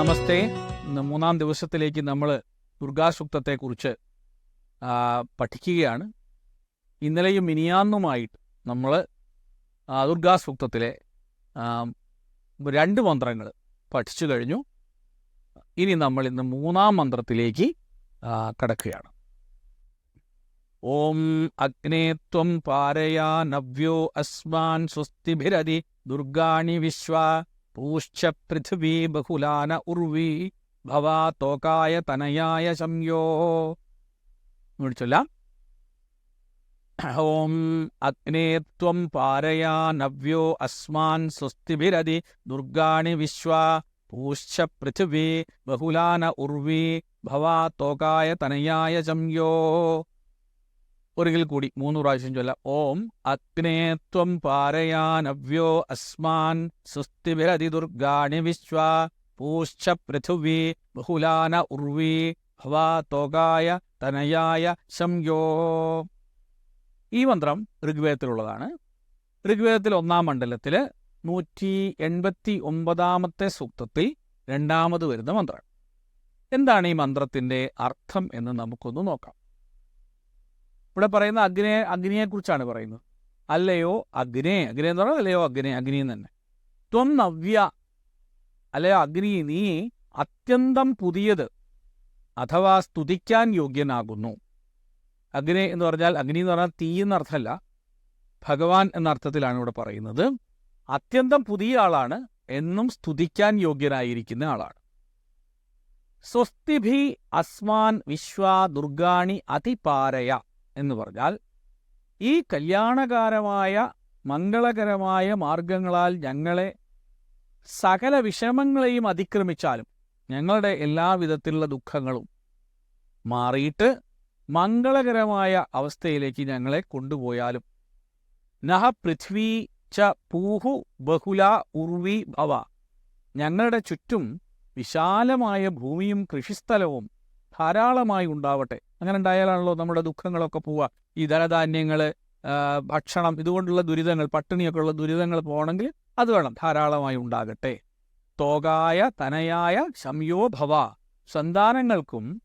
ഇന്ന് മൂന്നാം ദിവസത്തിലേക്ക് നമ്മൾ ദുർഗാസൂക്തത്തെക്കുറിച്ച് പഠിക്കുകയാണ്. ഇന്നലെയും ഇനിയാന്നുമായിട്ട് നമ്മൾ ദുർഗാസൂക്തത്തിലെ രണ്ട് മന്ത്രങ്ങൾ പഠിച്ചു കഴിഞ്ഞു. ഇനി നമ്മൾ ഇന്ന് മൂന്നാം മന്ത്രത്തിലേക്ക് കടക്കുകയാണ്. ഓം അഗ്നേത്വം പാരയാ നവ്യോ അസ്മാൻ സ്വസ്തിഭിരതി ദുർഗാണി വിശ്വ പൂശ്ച പൃഥിവീ ബഹുലാന ഉർവി ഭവാ തോകായ തനയായ സംയോ ഇവിടെ ചൊല്ലാം ഓം അഗ്നേ ത്വം പാരയാ നവ്യോ അസ്മാൻ സ്വസ്തിഭിരതി ദുർഗാണി വിശ്വ പൂശ്ച പൃഥിവീ ബഹുലാന ഉർവി ഭവാ തോകായ തനയായ സംയോ ഒരിക്കൽ കൂടി മൂന്ന് പ്രാവശ്യം ചൊല്ല. ഓം അഗ്നേത്വം പാരയാനവ്യോ പാരയാ നവ്യോ അസ്മാൻ സുസ്തിരതി ദുർഗാണി വിശ്വ പൂശ്ച പൃഥുവി ബഹുലാന ഉർവി ഭവാ തോകായ തനയായ സംയോ ഈ മന്ത്രം ഋഗ്വേദത്തിലുള്ളതാണ്. ഋഗ്വേദത്തിൽ ഒന്നാം മണ്ഡലത്തിൽ നൂറ്റി എൺപത്തി ഒമ്പതാമത്തെ സൂക്തത്തിൽ രണ്ടാമത് വരുന്ന മന്ത്രം. എന്താണ് ഈ മന്ത്രത്തിന്റെ അർത്ഥം എന്ന് നമുക്കൊന്ന് നോക്കാം. ഇവിടെ പറയുന്ന അഗ്നിയെ അഗ്നിയെക്കുറിച്ചാണ് പറയുന്നത്. അല്ലയോ അഗ്നേ. അഗ്നി എന്ന് പറഞ്ഞാൽ അല്ലയോ അഗ്നി. അഗ്നി തന്നെ. ത്വം നവ്യ. അല്ലയോ അഗ്നി. നീ അത്യന്തം പുതിയത് അഥവാ സ്തുതിക്കാൻ യോഗ്യനാകുന്നു. അഗ്നി എന്ന് പറഞ്ഞാൽ അഗ്നി എന്ന് പറഞ്ഞാൽ തീ എന്നർത്ഥമല്ല. ഭഗവാൻ എന്ന അർത്ഥത്തിലാണ് ഇവിടെ പറയുന്നത്. അത്യന്തം പുതിയ ആളാണ് എന്നും സ്തുതിക്കാൻ യോഗ്യനായിരിക്കുന്ന ആളാണ്. സ്വസ്തിഭി അസ്മാൻ വിശ്വാ ദുർഗാണി അതിപാരയ. എന്ന് പറഞ്ഞാൽ ഈ കല്യാണകാരമായ മംഗളകരമായ മാർഗങ്ങളാൽ ഞങ്ങളെ സകല വിഷമങ്ങളെയും അതിക്രമിച്ചാലും ഞങ്ങളുടെ എല്ലാവിധത്തിലുള്ള ദുഃഖങ്ങളും മാറിയിട്ട് മംഗളകരമായ അവസ്ഥയിലേക്ക് ഞങ്ങളെ കൊണ്ടുപോയാലും നഹ പൃഥ്വി ച പൂഹു ബഹുല ഉർവി ഭവ. ഞങ്ങളുടെ ചുറ്റും വിശാലമായ ഭൂമിയും കൃഷിസ്ഥലവും ധാരാളമായി ഉണ്ടാവട്ടെ. അങ്ങനെ ഉണ്ടായാലാണല്ലോ നമ്മുടെ ദുഃഖങ്ങളൊക്കെ പോവുക. ഈ ധനധാന്യങ്ങൾ ഭക്ഷണം ഇതുകൊണ്ടുള്ള ദുരിതങ്ങൾ പട്ടിണിയൊക്കെ ഉള്ള ദുരിതങ്ങൾ പോകണമെങ്കിൽ അത് വേണം. ധാരാളമായി ഉണ്ടാകട്ടെ. തോകായ തനയായ ശംയോ ഭവ. സന്താനങ്ങൾക്കും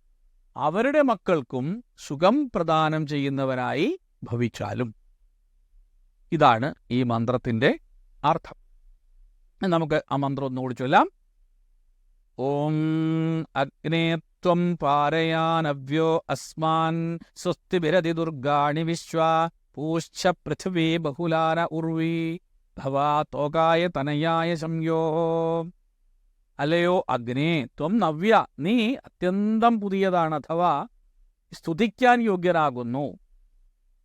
അവരുടെ മക്കൾക്കും സുഖം പ്രദാനം ചെയ്യുന്നവനായി ഭവിച്ചാലും. ഇതാണ് ഈ മന്ത്രത്തിന്റെ അർത്ഥം. നമുക്ക് ആ മന്ത്രം ഒന്നുകൂടി ചൊല്ലാം. ഓം അഗ്നേ ത്വം പാരയാനവ്യോ അസ്മാൻ സ്വസ്തിരതി ദുർഗാണി വിശ്വ പൂശ്ച പൃഥിവീ ബഹുലാന ഉർവി ഭവാ തോകായ തനയായ സംയോ അല്ലയോ അഗ്നേ ത്വം നവ്യ നീ അത്യന്തം പുതിയതാണ് അഥവാ സ്തുതിക്കാൻ യോഗ്യനാകുന്നു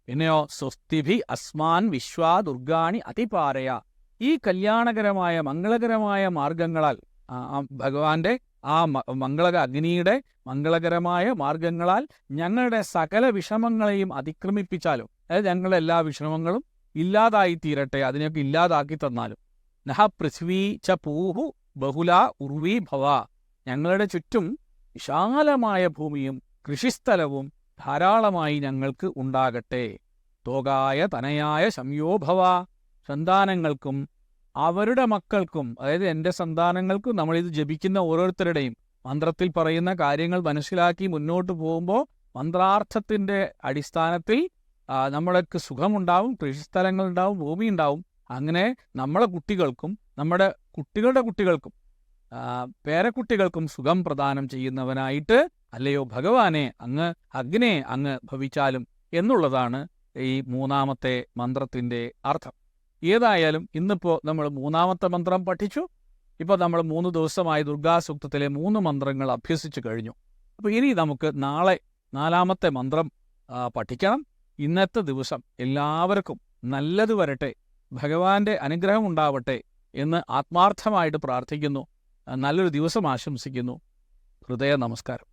പിന്നെയോ സ്വസ്തിഭി അസ്മാൻ വിശ്വാ ദുർഗാണി അതിപാരയ। ഈ കല്യാണകരമായ മംഗളകരമായ മാർഗങ്ങളാൽ ഭഗവാന്റെ ആ മംഗളക അഗ്നിയുടെ മംഗളകരമായ മാർഗങ്ങളാൽ ഞങ്ങളുടെ സകല വിഷമങ്ങളെയും അതിക്രമിപ്പിച്ചാലും അതായത് ഞങ്ങളുടെ എല്ലാ വിഷമങ്ങളും ഇല്ലാതായി തീരട്ടെ അതിനെയൊക്കെ ഇല്ലാതാക്കി തന്നാലും. നഹ പൃഥ്വീ ച പൂഹു ബഹുല ഉർവി ഭവ. ഞങ്ങളുടെ ചുറ്റും വിശാലമായ ഭൂമിയും കൃഷിസ്ഥലവും ധാരാളമായി ഞങ്ങൾക്ക് ഉണ്ടാകട്ടെ. തോകായ തനയായ സംയോഭവ സന്താനങ്ങൾക്കും അവരുടെ മക്കൾക്കും അതായത് എന്റെ സന്താനങ്ങൾക്കും നമ്മളിത് ജപിക്കുന്ന ഓരോരുത്തരുടെയും മന്ത്രത്തിൽ പറയുന്ന കാര്യങ്ങൾ മനസ്സിലാക്കി മുന്നോട്ട് പോകുമ്പോൾ മന്ത്രാർത്ഥത്തിന്റെ അടിസ്ഥാനത്തിൽ നമ്മൾക്ക് സുഖമുണ്ടാവും കൃഷിസ്ഥലങ്ങളുണ്ടാവും ഭൂമി ഉണ്ടാവും അങ്ങനെ നമ്മളെ കുട്ടികൾക്കും നമ്മുടെ കുട്ടികളുടെ കുട്ടികൾക്കും പേരക്കുട്ടികൾക്കും സുഖം പ്രദാനം ചെയ്യുന്നവനായിട്ട് അല്ലയോ ഭഗവാനെ അങ്ങ് അഗ്നെ അങ്ങ് ഭവിച്ചാലും എന്നുള്ളതാണ് ഈ മൂന്നാമത്തെ മന്ത്രത്തിന്റെ അർത്ഥം. ഏതായാലും ഇന്നിപ്പോൾ നമ്മൾ മൂന്നാമത്തെ മന്ത്രം പഠിച്ചു. ഇപ്പോൾ നമ്മൾ മൂന്ന് ദിവസമായി ദുർഗാസൂക്തത്തിലെ മൂന്ന് മന്ത്രങ്ങൾ അഭ്യസിച്ചു കഴിഞ്ഞു. അപ്പോൾ ഇനി നമുക്ക് നാളെ നാലാമത്തെ മന്ത്രം പഠിക്കണം. ഇന്നത്തെ ദിവസം എല്ലാവർക്കും നല്ലത് വരട്ടെ ഭഗവാന്റെ അനുഗ്രഹം ഉണ്ടാവട്ടെ എന്ന് ആത്മാർത്ഥമായിട്ട് പ്രാർത്ഥിക്കുന്നു. നല്ലൊരു ദിവസം ആശംസിക്കുന്നു. ഹൃദയ നമസ്കാരം.